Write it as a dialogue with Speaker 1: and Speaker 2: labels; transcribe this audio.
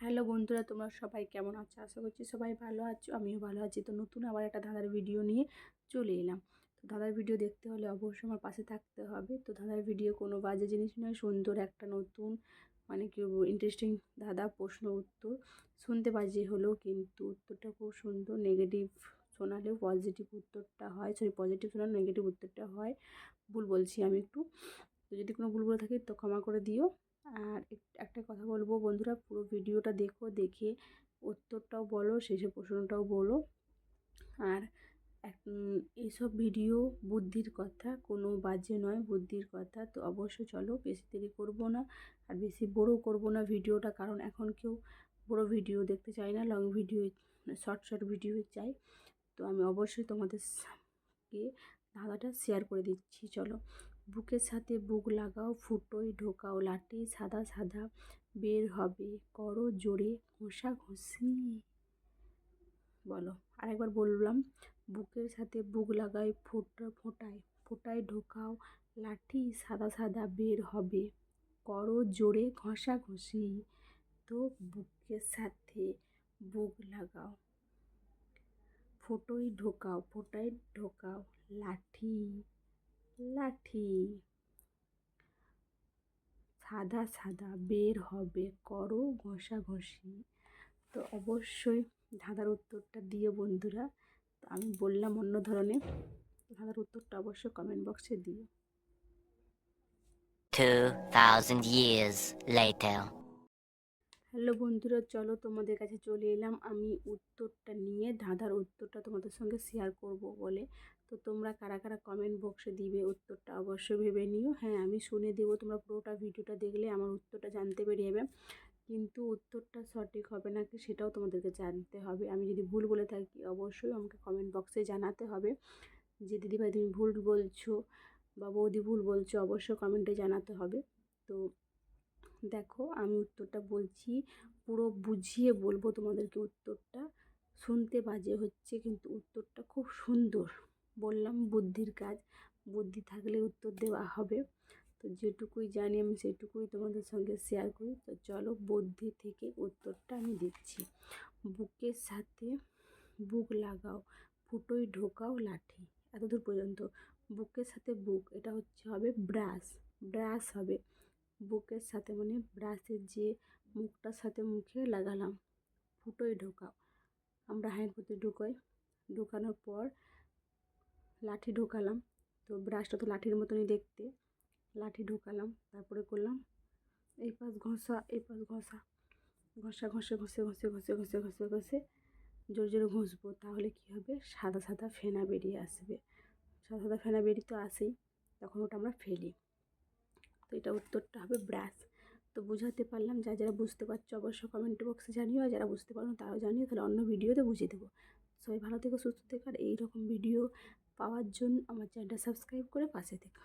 Speaker 1: Hello বন্ধুরা, তোমরা সবাই কেমন আছো? আশা করছি সবাই ভালো আছো, আমিও ভালো আছি। তো নতুন আবার একটা দাদার ভিডিও নিয়ে চলে এলাম। তো দাদার ভিডিও দেখতে হলে অবশ্যই আমার পাশে থাকতে হবে। তো দাদার ভিডিও কোনো বাজে জিনিস নয়, সুন্দর একটা নতুন মানে কি ইন্টারেস্টিং দাদা প্রশ্ন উত্তর। শুনতে বাজে হলেও কিন্তু উত্তরটা খুব সুন্দর নেগেটিভ শোনালেও পজিটিভ উত্তরটা হয়। সরি পজিটিভ শোনালেও নেগেটিভ উত্তরটা হয়। ভুল বলছি আমি একটু। তো যদি কোনো ভুল বলে থাকি তো ক্ষমা করে দিও। আর একটা কথা বলব, বন্ধুরা পুরো ভিডিওটা দেখো, দেখে উত্তরটাও বলো, শেষে প্রশ্নটাও বলো। আর এইসব ভিডিও বুদ্ধির কথা, কোনো বাজে নয়, বুদ্ধির কথা। তো অবশ্যই চলো, বেশি দেরি করব না আর বেশি বড়ো করব না ভিডিওটা, কারণ এখন কেউ বড়ো ভিডিও দেখতে চায় না long video short short video চাই তো আমি অবশ্যই তোমাদের কে ধাঁধাটা শেয়ার করে দিচ্ছি, চলো। বুকের সাথে বুক লাগাও, ফুটোয় ঢোকাও, লাঠি সাদা সাদা বের হবে, করো জোরে ঘষা ঘষি বলো, আরেকবার বললাম, বুকের সাথে বুক লাগাই ফোটা ফোটায় ফোটায় ঢোকাও, লাঠি সাদা সাদা বের হবে, করো জোরে ঘষা ঘষি তো বুকের সাথে বুক লাগাও ফোটোই ঢোকাও, ফোটায় ঢোকাও, লাঠি লাঠি সাদা সাদা বের হবে, করো ঘষাঘষি। তো অবশ্যই ধাঁধার উত্তরটা দিও বন্ধুরা। তো আমি বললাম অন্য ধরনের ধাঁধার উত্তরটা অবশ্যই কমেন্ট বক্সে দিও।
Speaker 2: 2000 years later.
Speaker 1: হ্যালো বন্ধুরা, চলো তোমাদের কাছে চলে এলাম। আমি উত্তরটা নিয়ে ধাঁধার উত্তরটা তোমাদের সঙ্গে শেয়ার করব বলে। তো তোমরা কারা কারা কমেন্ট বক্সে দিবে উত্তরটা অবশ্যই ভেবে নিও। হ্যাঁ আমি শুনে দেবো তোমরা পুরোটা ভিডিওটা দেখলে আমার উত্তরটা জানতে পেরে যাবে। কিন্তু উত্তরটা সঠিক হবে নাকি সেটাও তোমাদেরকে জানতে হবে। আমি যদি ভুল বলে থাকি অবশ্যই আমাকে কমেন্ট বক্সে জানাতে হবে। যে দিদিভাই তুমি ভুল বলছো বা বৌদি ভুল বলছো অবশ্যই কমেন্টে জানাতে হবে। তো দেখো, আমি উত্তরটা বলছি, পুরো বুঝিয়ে বলব তোমাদেরকে উত্তরটা। শুনতে বাজে হচ্ছে, কিন্তু উত্তরটা খুব সুন্দর। বললাম বুদ্ধির কাজ, বুদ্ধি থাকলে উত্তর দেওয়া হবে। তো যেটুকুই জানি আমি সেটুকুই তোমাদের সঙ্গে শেয়ার করি। তো চলো বুদ্ধি থেকে উত্তরটা আমি দিচ্ছি। বুকের সাথে বুক লাগাও ফুটোই ঢোকাও লাঠি। এতদূর পর্যন্ত। বুকের সাথে বুক, এটা হচ্ছে হবে ব্রাশ। ব্রাশ হবে। বুকের সাথে মানে ব্রাশের যে মুখটার সাথে মুখে লাগালাম ফুটোই ঢোকাও। আমরা হ্যান্ড পুঁতে ঢুকোই। ঢোকানোর পর লাঠি ঢোকালাম। তো ব্রাশটা তো লাঠির মতনই দেখতে। লাঠি ঢোকালাম, তারপরে করলাম এই পাশ ঘষা, এই পাশ ঘষা। ঘষা, ঘষে ঘষে ঘষে ঘষে ঘষে ঘষে ঘষে জোরে জোরে ঘষবো, তাহলে কী হবে? সাদা সাদা ফেনা বেরিয়ে আসবে। সাদা সাদা ফেনা বেরিয়ে তো আসেই, তখন ওটা আমরা ফেলি। তো এটা উত্তরটা হবে ব্রাশ তো বুঝাতে পারলাম, যা যারা বুঝতে পারছ অবশ্যই কমেন্ট বক্সে জানিও, আর যারা বুঝতে পারো তারাও জানিও, তাহলে অন্য ভিডিওতে বুঝিয়ে দেবো। সবাই ভালো থেকো, সুস্থ থেকো, আর এইরকম ভিডিও পাওয়ার জন্য আমার চ্যানেলটা সাবস্ক্রাইব করে পাশে থেকো।